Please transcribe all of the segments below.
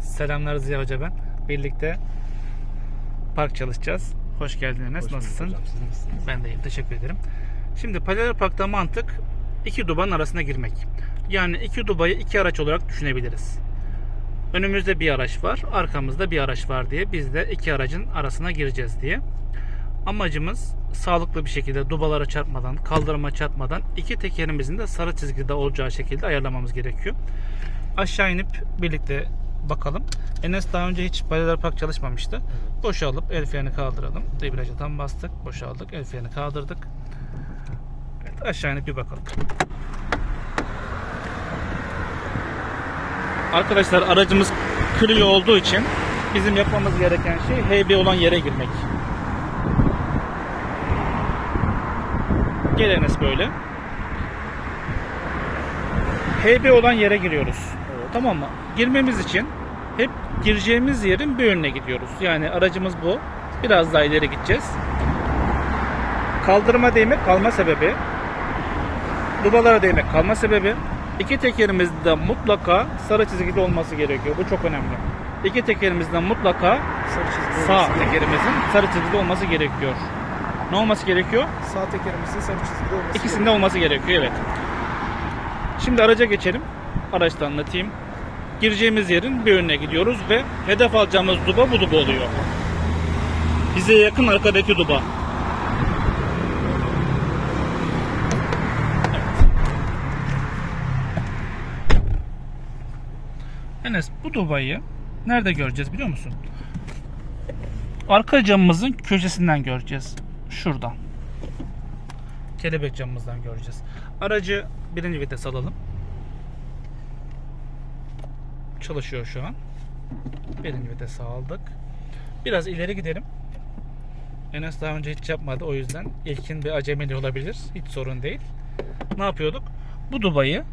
Selamlar Ziya Hoca ben. Birlikte park çalışacağız. Hoş geldin Enes. Hoş Nasılsın? hocam, siz nasılsınız? Ben de iyiyim. Teşekkür ederim. Şimdi paralel parkta mantık iki dubanın arasına girmek. Yani iki dubayı iki araç olarak düşünebiliriz. Önümüzde bir araç var, arkamızda bir araç var diye biz de iki aracın arasına gireceğiz diye. Amacımız sağlıklı bir şekilde dubalara çarpmadan, kaldırıma çarpmadan iki tekerimizin de sarı çizgide olacağı şekilde ayarlamamız gerekiyor. Aşağı inip birlikte bakalım. Enes daha önce hiç paralel park çalışmamıştı. Boşalıp el freni kaldıralım. Debriyaja tam bastık. Boşaldık. El freni kaldırdık. Evet, aşağı inip bir bakalım. Arkadaşlar aracımız Clio olduğu için bizim yapmamız gereken şey HB olan yere girmek. Gel Enes böyle. HB olan yere giriyoruz. Tamam mı? Girmemiz için hep gireceğimiz yerin bir önüne gidiyoruz. Yani aracımız bu. Biraz daha ileri gideceğiz. Kaldırıma değmek kalma sebebi. Dubalara değmek kalma sebebi. İki tekerimizde mutlaka sarı çizgide olması gerekiyor. Bu çok önemli. İki tekerimizden mutlaka Sarı çizgi sağ olması- tekerimizin sarı çizgide olması gerekiyor. Ne olması gerekiyor? Sağ tekerimizin sarı çizgide olması İkisinde olması gerekiyor evet. Şimdi araca geçelim. Araçta anlatayım. Gireceğimiz yerin bir önüne gidiyoruz ve hedef alacağımız duba bu duba oluyor. Bize yakın arkadaki duba. Enes bu dubayı nerede göreceğiz biliyor musun? Arka camımızın köşesinden göreceğiz. Şuradan kelebek camımızdan göreceğiz. Aracı birinci vites alalım. Çalışıyor şu an. Birinci vites aldık. Biraz ileri gidelim. Enes daha önce hiç yapmadı o yüzden ilkin bir acemili olabilir. Hiç sorun değil. Ne yapıyorduk? Bu dubayı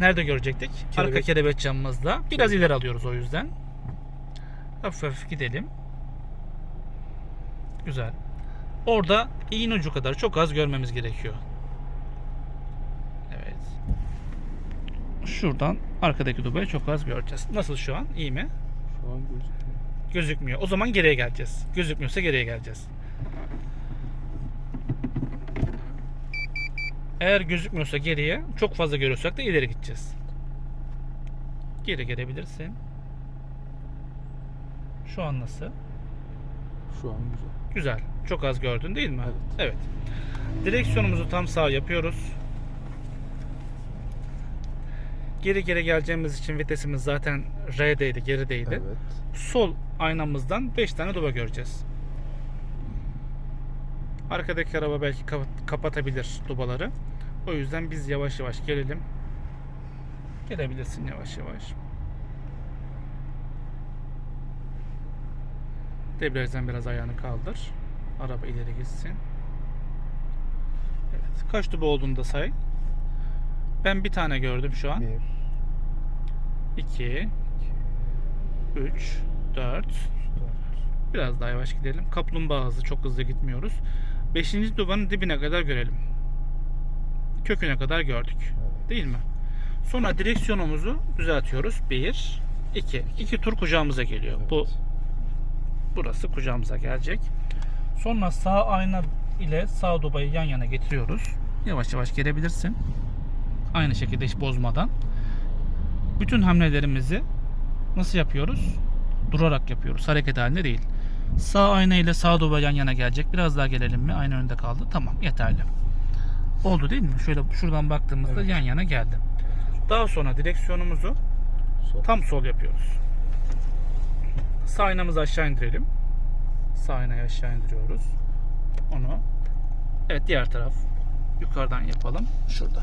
nerede görecektik? Arka Kelebek- kelebek camımızda. Biraz ileri alıyoruz o yüzden. Hafif hafif gidelim. Güzel. Orada iğne ucu kadar çok az görmemiz gerekiyor. Evet. Şuradan arkadaki dubayı çok az göreceğiz. Nasıl şu an? İyi mi? Şu an gözüküyor. Gözükmüyor. O zaman geriye geleceğiz. Gözükmüyorsa geriye geleceğiz. Eğer gözükmüyorsa geriye, çok fazla görüyorsak da ileri gideceğiz. Geri gelebilirsin. Şu an nasıl? Şu an güzel. Güzel. Çok az gördün değil mi? Evet. Evet. Direksiyonumuzu tam sağ yapıyoruz. Geri geri geleceğimiz için vitesimiz zaten R'deydi, gerideydi. Evet. Sol aynamızdan 5 tane duba göreceğiz. Arkadaki araba belki kap- kapatabilir dubaları. O yüzden biz yavaş yavaş gelelim. Gelebilirsin yavaş yavaş. Debriyajdan biraz ayağını kaldır. Araba ileri gitsin. Evet. Kaç duba olduğunu da say. Ben bir tane gördüm şu an. 1, 2 3 4 4, Biraz daha yavaş gidelim. Kaplumbağa hızı çok hızlı gitmiyoruz. Beşinci dubanın dibine kadar görelim. Köküne kadar gördük. Değil mi? Sonra direksiyonumuzu düzeltiyoruz. 1 2 2 tur kucağımıza geliyor. Bu Evet. burası kucağımıza gelecek. Sonra sağ ayna ile sağ dubayı yan yana getiriyoruz. Yavaş yavaş gelebilirsin. Aynı şekilde hiç bozmadan. Bütün hamlelerimizi nasıl yapıyoruz? Durarak yapıyoruz. Hareket halinde değil. Sağ ayna ile sağ duba yan yana gelecek. Biraz daha gelelim mi? Ayna önünde kaldı. Tamam yeterli. Oldu değil mi? Şöyle şuradan baktığımızda Evet. yan yana geldi. Daha sonra direksiyonumuzu Sol. tam sol yapıyoruz. Sağ aynamızı aşağı indirelim. Sağ aynayı aşağı indiriyoruz. Onu. Evet diğer taraf. Yukarıdan yapalım. Şurada.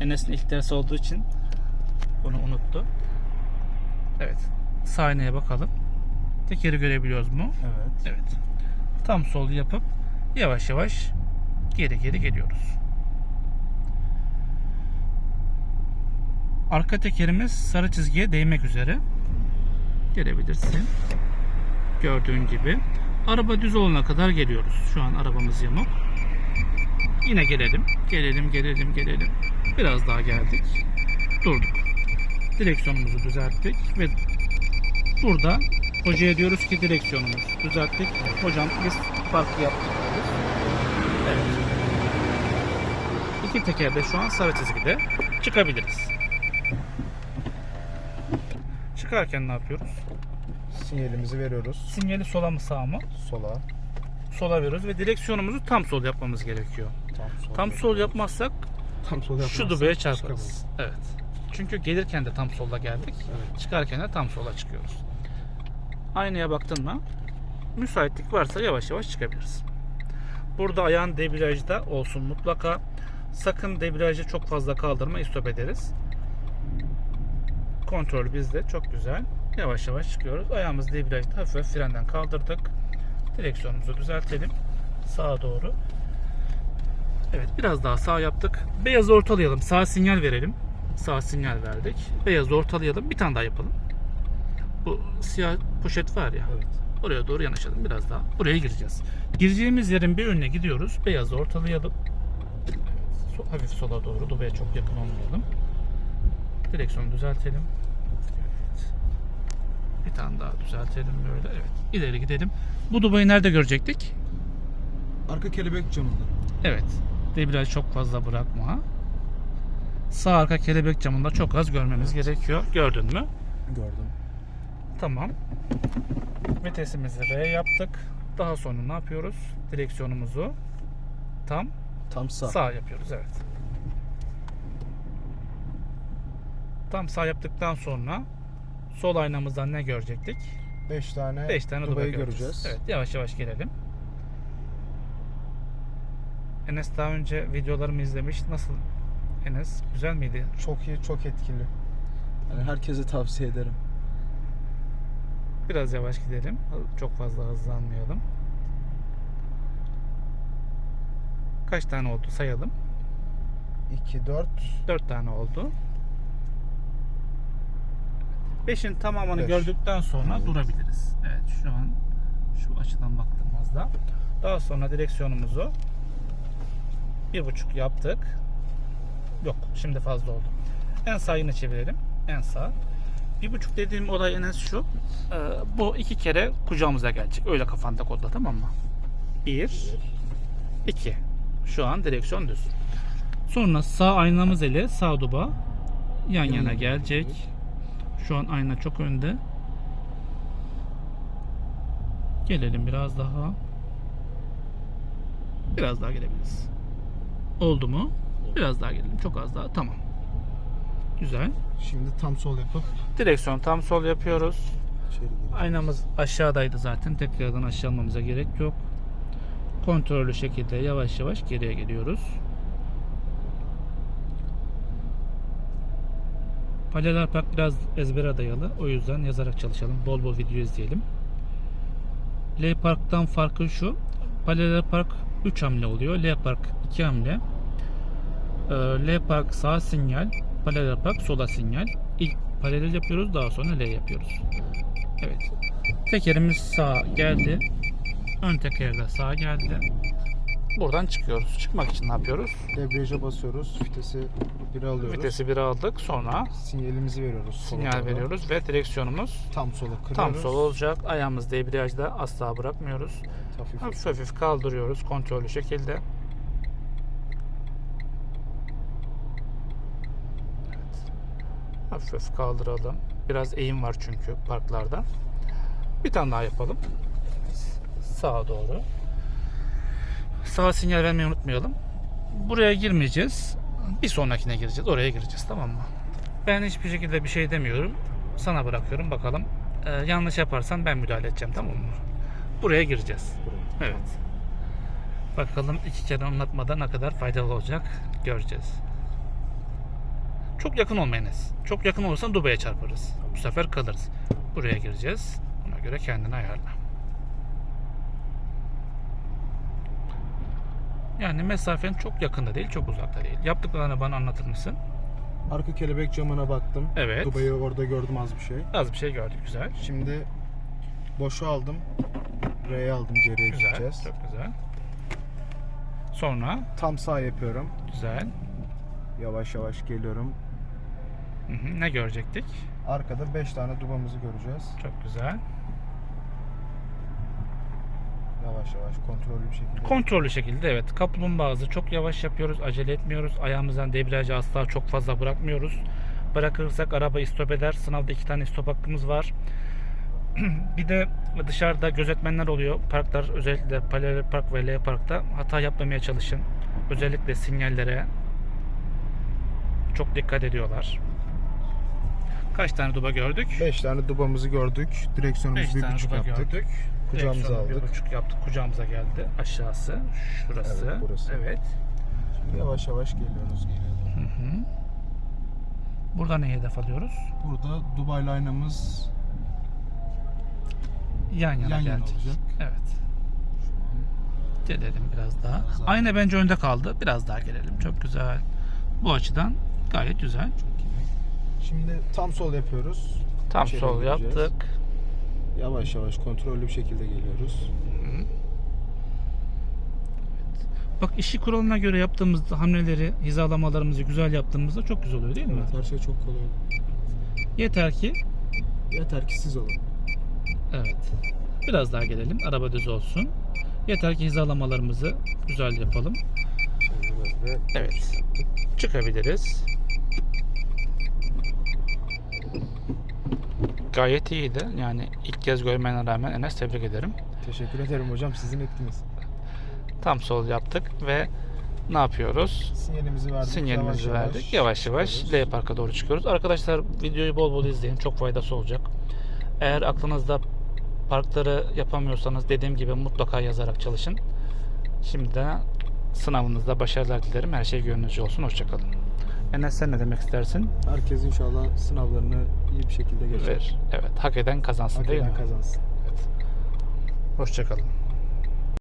Enes'in ilk dersi olduğu için bunu unuttu. Evet. Aynaya bakalım. Tekeri görebiliyoruz mu? Evet. Evet. Tam sol yapıp yavaş yavaş geri geri geliyoruz. Arka tekerimiz sarı çizgiye değmek üzere. Gelebilirsin. Gördüğün gibi. Araba düz olana kadar geliyoruz. Şu an arabamız yamuk. Yine gelelim. Gelelim, gelelim, gelelim. Biraz daha geldik. Durduk. Direksiyonumuzu düzelttik ve burada hocaya diyoruz ki direksiyonumuz düzelttik. Hocam biz farkı yaptık diyoruz. Evet. İki tekerde şu an sarı çizgide çıkabiliriz. Çıkarken ne yapıyoruz? Sinyalimizi veriyoruz. Sinyali sola mı sağa mı? Sola. Sola veriyoruz ve direksiyonumuzu tam sol yapmamız gerekiyor. Tam sol. Tam sol yapmazsak Tam sol şu dubaya çarparız. Evet. Çünkü gelirken de tam solda geldik. Evet. Çıkarken de tam sola çıkıyoruz. Aynaya baktın mı? Müsaitlik varsa yavaş yavaş çıkabiliriz. Burada ayağın debriyajda olsun mutlaka. Sakın debriyajı çok fazla kaldırma istop ederiz. Kontrol bizde çok güzel. Yavaş yavaş çıkıyoruz. Ayağımızı debriyajda hafif hafif frenden kaldırdık. Direksiyonumuzu düzeltelim. Sağa doğru. Evet biraz daha sağ yaptık. Beyazı ortalayalım. Sağ sinyal verelim. Sağ sinyal verdik. Beyazı ortalayalım. Bir tane daha yapalım. Bu siyah poşet var ya. Evet. Oraya doğru yanaşalım biraz daha. Buraya gireceğiz. Gireceğimiz yerin bir önüne gidiyoruz. Beyazı ortalayalım. So- hafif sola doğru. Dubaya çok yakın olmayalım. Direksiyonu düzeltelim. Evet. Bir tane daha düzeltelim böyle. Evet. İleri gidelim. Bu dubayı nerede görecektik? Arka kelebek camında. Evet. Debriyaj çok fazla bırakma. Sağ arka kelebek camında çok az görmemiz gerekiyor. Gördün mü? Gördüm. Tamam. Vitesimizi R yaptık. Daha sonra ne yapıyoruz? Direksiyonumuzu tam Tam sağ. sağ yapıyoruz. Evet. Tam sağ yaptıktan sonra sol aynamızdan ne görecektik? 5 tane, 5 tane dubayı göreceğiz. göreceğiz. Evet, yavaş yavaş gelelim. Enes daha önce videolarımı izlemiş. Nasıl Enes? Güzel miydi? Çok iyi, çok etkili. Yani herkese tavsiye ederim. Biraz yavaş gidelim. Çok fazla hızlanmayalım. Kaç tane oldu sayalım. 2, 4, 4 tane oldu. 5'in tamamını Beş. gördükten sonra Evet. durabiliriz. Evet şu an şu açıdan baktığımızda. Daha sonra direksiyonumuzu bir buçuk yaptık. Yok şimdi fazla oldu. En sağ yine çevirelim. En sağ. Bir buçuk dediğim olay en az şu. Ee, bu iki kere kucağımıza gelecek. Öyle kafanda kodla tamam mı? Bir, iki. Şu an direksiyon düz. Sonra sağ aynamız ile sağ duba yan yana gelecek. Şu an ayna çok önde. Gelelim biraz daha. Biraz daha gelebiliriz. Oldu mu? Biraz daha gelelim. Çok az daha. Tamam. Güzel. Şimdi tam sol yapıp Direksiyon tam sol yapıyoruz. Aynamız aşağıdaydı zaten. Tekrardan aşağı almamıza gerek yok. Kontrollü şekilde yavaş yavaş geriye geliyoruz. Paralel park biraz ezbere dayalı. O yüzden yazarak çalışalım. Bol bol video izleyelim. L parktan farkı şu. Paralel park 3 hamle oluyor. L park 2 hamle. Ee, L park sağ sinyal. Paralel park sola sinyal. İlk paralel yapıyoruz. Daha sonra L yapıyoruz. Evet. Tekerimiz sağa geldi. Ön teker de sağa geldi. Buradan çıkıyoruz. Çıkmak için ne yapıyoruz? Debriyaja basıyoruz. Vitesi 1'e alıyoruz. Vitesi 1'e aldık. Sonra Sinyalimizi veriyoruz. sola sinyal veriyoruz ve direksiyonumuz Tam sola kırıyoruz. tam sol olacak. Ayağımız debriyajda asla bırakmıyoruz. Hafif. Hafif hafif kaldırıyoruz kontrollü şekilde. Hafif hafif kaldıralım. Biraz eğim var çünkü parklarda. Bir tane daha yapalım. Sağa doğru. Sağ sinyal vermeyi unutmayalım. Buraya girmeyeceğiz. Bir sonrakine gireceğiz. Oraya gireceğiz tamam mı? Ben hiçbir şekilde bir şey demiyorum. Sana bırakıyorum bakalım. Ee, yanlış yaparsan ben müdahale edeceğim tamam mı? Buraya gireceğiz. Evet. Bakalım iki kere anlatmada ne kadar faydalı olacak göreceğiz. Çok yakın olmayınız. Çok yakın olursan Dubai'ye çarparız. Bu sefer kalırız. Buraya gireceğiz. Ona göre kendini ayarla. Yani mesafen çok yakında değil, çok uzakta değil. Yaptıklarını bana anlatır mısın? Arka kelebek camına baktım. Evet. Dubai'yi orada gördüm az bir şey. Az bir şey gördük, güzel. Şimdi boşu aldım. R'ye aldım geriye Güzel, gideceğiz. çok güzel. Sonra, Tam sağ yapıyorum. güzel. Yavaş yavaş geliyorum. Hı hı, ne görecektik? Arkada 5 tane dubamızı göreceğiz. Çok güzel. Yavaş yavaş kontrollü bir şekilde. Kontrollü şekilde evet. Kaplumbağa hızı çok yavaş yapıyoruz. Acele etmiyoruz. Ayağımızdan debriyajı asla çok fazla bırakmıyoruz. Bırakırsak araba stop eder. Sınavda iki tane stop hakkımız var. bir de dışarıda gözetmenler oluyor. Parklar özellikle Paralel Park ve L Park'ta hata yapmamaya çalışın. Özellikle sinyallere çok dikkat ediyorlar. Kaç tane duba gördük? 5 tane dubamızı gördük. 5 Direksiyonumuzu tane 1.5 duba yaptık. gördük. Kucağımıza aldık. Bir buçuk yaptık. Kucağımıza geldi. Aşağısı. Şurası. Evet, burası. Evet. Yavaş yavaş geliyoruz geriye doğru. Hı hı. Burada ne hedef alıyoruz? Burada Dubai aynamız Yan yana yan yana geldik. olacak. Evet. Gelelim biraz daha. Biraz daha. Ayna bence önde kaldı. Biraz daha gelelim. Çok güzel. Bu açıdan gayet güzel. Çok. Şimdi tam sol yapıyoruz. Tam İçeri sol gireceğiz. yaptık. Yavaş yavaş kontrollü bir şekilde geliyoruz. Bak işi kuralına göre yaptığımızda hamleleri, hizalamalarımızı güzel yaptığımızda çok güzel oluyor değil mi? Evet her şey çok kolay. Yeter ki Yeter ki siz olun. evet. Biraz daha gelelim. Araba düz olsun. Yeter ki hizalamalarımızı güzel yapalım. Şimdi böyle Evet. Çıkabiliriz. Gayet iyiydi. Yani ilk kez görmene rağmen Enes tebrik ederim. teşekkür ederim hocam sizin etkiniz. Tam sol yaptık ve ne yapıyoruz? Sinyalimizi verdik. Sinyalimizi verdik. Yavaş yavaş çıkıyoruz. L Park'a doğru çıkıyoruz. Arkadaşlar videoyu bol bol izleyin. Çok faydası olacak. Eğer aklınızda parkları yapamıyorsanız dediğim gibi mutlaka yazarak çalışın. Şimdiden sınavınızda başarılar dilerim. Her şey gönlünüzce olsun. Hoşçakalın. Enes sen ne demek istersin? Herkes inşallah sınavlarını iyi bir şekilde geçer. Ver. Evet. Hak eden kazansın Hak değil eden mi? kazansın. Evet. Hoşçakalın.